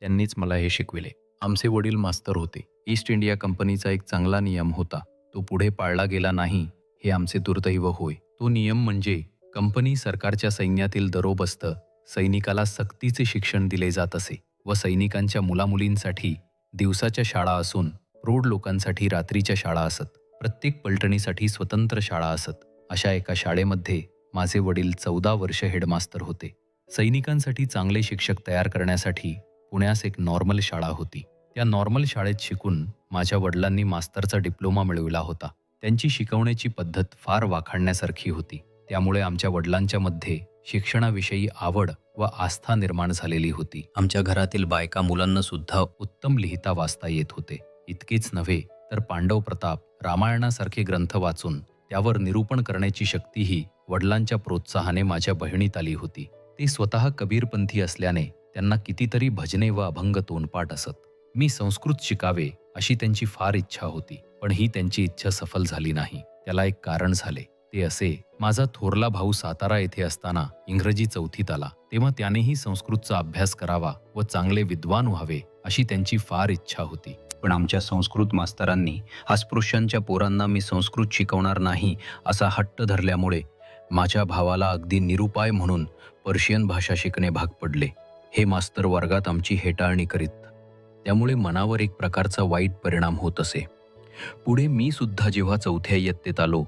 त्यांनीच मला हे शिकविले. आमचे वडील मास्तर होते. ईस्ट इंडिया कंपनीचा एक चांगला नियम होता. तो पुढे पाळला गेला नाही हे आमचे दुर्दैव होय. तो नियम म्हणजे कंपनी सरकारच्या सैन्यातील दरोबस्त सैनिकाला सक्तीचे शिक्षण दिले जात असे व सैनिकांच्या मुलामुलींसाठी दिवसाच्या शाळा असून प्रौढ लोकांसाठी रात्रीच्या शाळा असत. प्रत्येक पलटणीसाठी स्वतंत्र शाळा असत. अशा एका शाळेमध्ये माझे वडील चौदा वर्ष हेडमास्तर होते. सैनिकांसाठी चांगले शिक्षक तयार करण्यासाठी पुण्यास एक नॉर्मल शाळा होती. त्या नॉर्मल शाळेत शिकून माझ्या वडिलांनी मास्तरचा डिप्लोमा मिळविला होता. त्यांची शिकवण्याची पद्धत फार वाखाणण्यासारखी होती. त्यामुळे आमच्या वडिलांच्या मध्ये शिक्षणाविषयी आवड व आस्था निर्माण झालेली होती. आमच्या घरातील बायका मुलांना सुद्धा उत्तम लिहिता वाचता येत होते. इतकेच नव्हे तर पांडव प्रताप रामायणासारखे ग्रंथ वाचून त्यावर निरूपण करण्याची शक्तीही वडिलांच्या प्रोत्साहाने माझ्या बहिणीत आली होती. ते स्वतः कबीरपंथी असल्याने त्यांना कितीतरी भजने व अभंग तोंडपाठ असत. मी संस्कृत शिकावे अशी त्यांची फार इच्छा होती पण ही त्यांची इच्छा सफल झाली नाही. त्याला एक कारण झाले. ते असे माझा थोरला भाऊ सातारा येथे असताना इंग्रजी चौथीत आला. तेव्हा त्यानेही संस्कृतचा अभ्यास करावा व चांगले विद्वान व्हावे अशी त्यांची फार इच्छा होती. पण आमच्या संस्कृत मास्तरांनी अस्पृश्यांच्या पोरांना मी संस्कृत शिकवणार नाही असा हट्ट धरल्यामुळे माझ्या भावाला अगदी निरुपाय म्हणून पर्शियन भाषा शिकणे भाग पडले. हे मास्तर वर्गात आमची हेटाळणी करीत. त्यामुळे मनावर एक प्रकारचा वाईट परिणाम होत असे. पुढे मी सुद्धा जेव्हा चौथ्या इयत्तेत आलो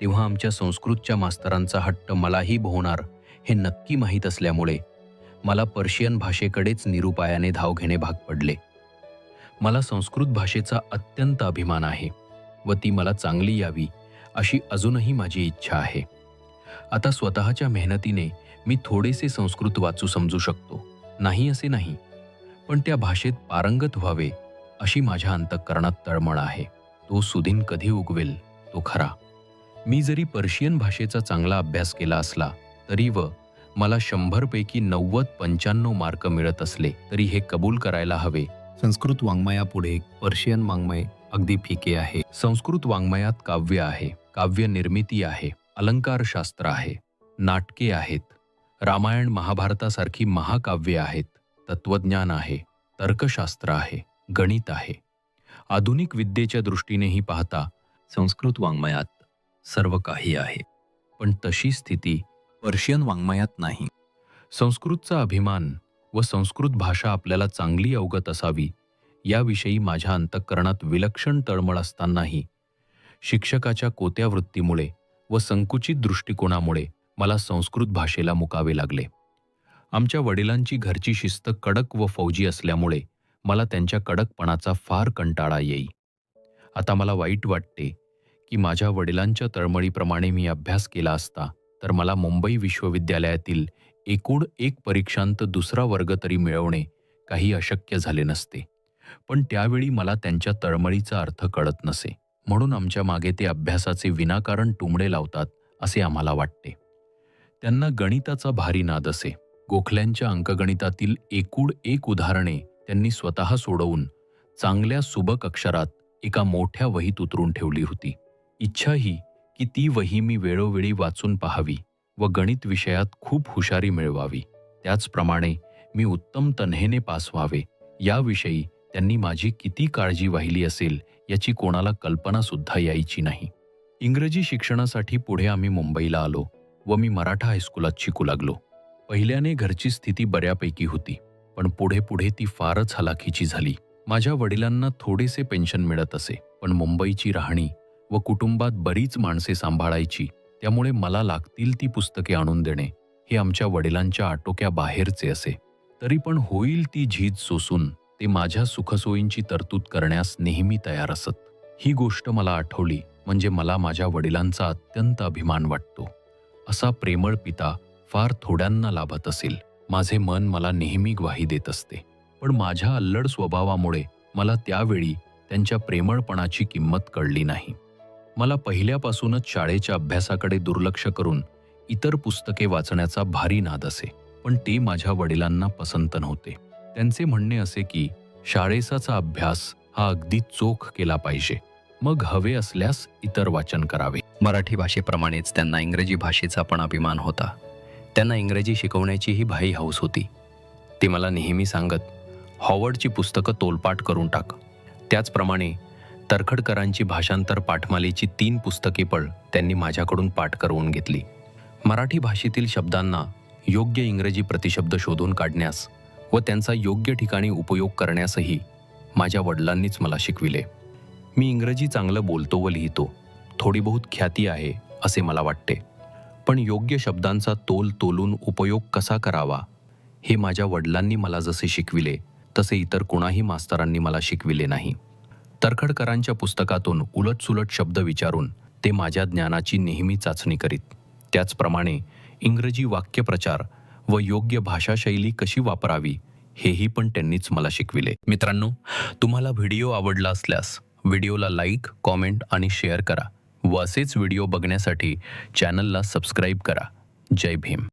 तेव्हा आमच्या संस्कृतच्या मास्तरांचा हट्ट मलाही भोवणार हे नक्की माहीत असल्यामुळे मला पर्शियन भाषेकडेच निरुपायाने धाव घेणे भाग पडले. मला संस्कृत भाषेचा अत्यंत अभिमान आहे व ती मला चांगली यावी अशी अजूनही माझी इच्छा आहे. आता स्वतःच्या मेहनतीने मी थोडेसे संस्कृत वाचू समजू शकतो. नाही असे नाही. पण त्या भाषेत पारंगत व्हावे अशी माझ्या अंतःकरणात तळमळ आहे. तो सुदिन कधी उगवेल तो खरा. मी जरी पर्शियन भाषेचा चांगला अभ्यास केला असला तरी व मला शंभरपैकी नव्वद पंच्याण्णव मार्क मिळत असले तरी हे कबूल करायला हवे. संस्कृत वाङ्मयापुढे पर्शियन वाङ्मय अगदी फिके आहे. संस्कृत वाङ्मयात काव्य आहे काव्य निर्मिती आहे अलंकारशास्त्र आहे नाटके आहेत. रामायण महाभारतासारखी महाकाव्ये आहेत. तत्वज्ञान आहे तर्कशास्त्र आहे गणित आहे. आधुनिक विद्येच्या दृष्टीनेही पाहता संस्कृत वाङ्मयात सर्व काही आहे. पण तशी स्थिती पर्शियन वाङ्मयात नाही. संस्कृतचा अभिमान व संस्कृत भाषा आपल्याला चांगली अवगत असावी याविषयी माझ्या अंतःकरणात विलक्षण तळमळ असतानाही शिक्षकाच्या कोत्या वृत्तीमुळे व संकुचित दृष्टिकोनामुळे मला संस्कृत भाषेला मुकावे लागले. आमच्या वडिलांची घरची शिस्त कडक व फौजी असल्यामुळे मला त्यांच्या कडकपणाचा फार कंटाळा येई. आता मला वाईट वाटते की माझ्या वडिलांच्या तळमळीप्रमाणे मी अभ्यास केला असता तर मला मुंबई विश्वविद्यालयातील एकूण एक परीक्षांत दुसरा वर्ग तरी मिळवणे काही अशक्य झाले नसते. पण त्यावेळी मला त्यांच्या तळमळीचा अर्थ कळत नसे. म्हणून आमच्या मागे ते अभ्यासाचे विनाकारण टुमडे लावतात असे आम्हाला वाटते. त्यांना गणिताचा भारी नाद असे. गोखल्यांच्या अंकगणितातील एकूण एक उदाहरणे त्यांनी स्वतः सोडवून चांगल्या सुबक अक्षरात एका मोठ्या वहीत उतरून ठेवली होती. इच्छा ही की ती वही मी वेळोवेळी वाचून पाहावी व गणित विषयात खूप हुशारी मिळवावी. त्याचप्रमाणे मी उत्तम तन्हेने पास व्हावे याविषयी त्यांनी माझी किती काळजी वाहिली असेल याची कोणाला कल्पना सुद्धा यायची नाही. इंग्रजी शिक्षणासाठी पुढे आम्ही मुंबईला आलो. व मी मराठा हायस्कुलात शिकू लागलो. पहिल्याने घरची स्थिती बऱ्यापैकी होती पण पुढे पुढे ती फारच हलाखीची झाली. माझ्या वडिलांना थोडेसे पेन्शन मिळत असे पण मुंबईची राहणी व कुटुंबात बरीच माणसे सांभाळायची त्यामुळे मला लागतील ती पुस्तके आणून देणे हे आमच्या वडिलांच्या आटोक्या बाहेरचे असे. तरी पण होईल ती झीज सोसून ते माझ्या सुखसोयींची तरतूद करण्यास नेहमी तयार असत. ही गोष्ट मला आठवली म्हणजे मला माझ्या वडिलांचा अत्यंत अभिमान वाटतो. असा प्रेमळ पिता फार थोड्यांना लाभत असेल. माझे मन मला नेहमी ग्वाही देत असते. पण माझ्या अल्लड स्वभावामुळे मला त्यावेळी त्यांच्या प्रेमळपणाची किंमत कळली नाही. मला पहिल्यापासूनच शाळेच्या अभ्यासाकडे दुर्लक्ष करून इतर पुस्तके वाचण्याचा भारी नाद असे. पण ते माझ्या वडिलांना पसंत नव्हते. त्यांचे म्हणणे असे की शाळेसाचा अभ्यास हा अगदी चोख केला पाहिजे. मग हवे असल्यास इतर वाचन करावे. मराठी भाषेप्रमाणेच त्यांना इंग्रजी भाषेचा पण अभिमान होता. त्यांना इंग्रजी शिकवण्याचीही भाई हौस होती. ते मला नेहमी सांगत हॉवर्डची पुस्तकं तोलपाट करून टाक. त्याचप्रमाणे तरखडकरांची भाषांतर पाठमालेची तीन पुस्तके पण त्यांनी माझ्याकडून पाठ करवून घेतली. मराठी भाषेतील शब्दांना योग्य इंग्रजी प्रतिशब्द शोधून काढण्यास व त्यांचा योग्य ठिकाणी उपयोग करण्यासही माझ्या वडिलांनीच मला शिकविले. मी इंग्रजी चांगलं बोलतो व लिहितो. थोडी बहुत ख्याती आहे असे मला वाटते. पण योग्य शब्दांचा तोल तोलून उपयोग कसा करावा हे माझ्या वडिलांनी मला जसे शिकविले तसे इतर कोणाही मास्तरांनी मला शिकविले नाही. तरखडकरांच्या पुस्तकातून उलटसुलट शब्द विचारून ते माझ्या ज्ञानाची नेहमी चाचणी करीत. त्याचप्रमाणे इंग्रजी वाक्यप्रचार व योग्य भाषाशैली कशी वापरावी हेही पण त्यांनीच मला शिकविले. मित्रांनो तुम्हाला व्हिडिओ आवडला असल्यास व्हिडिओला लाईक कॉमेंट आणि शेअर करा व असेच व्हिडिओ बघण्यासाठी चॅनलला सबस्क्राईब करा. जय भीम.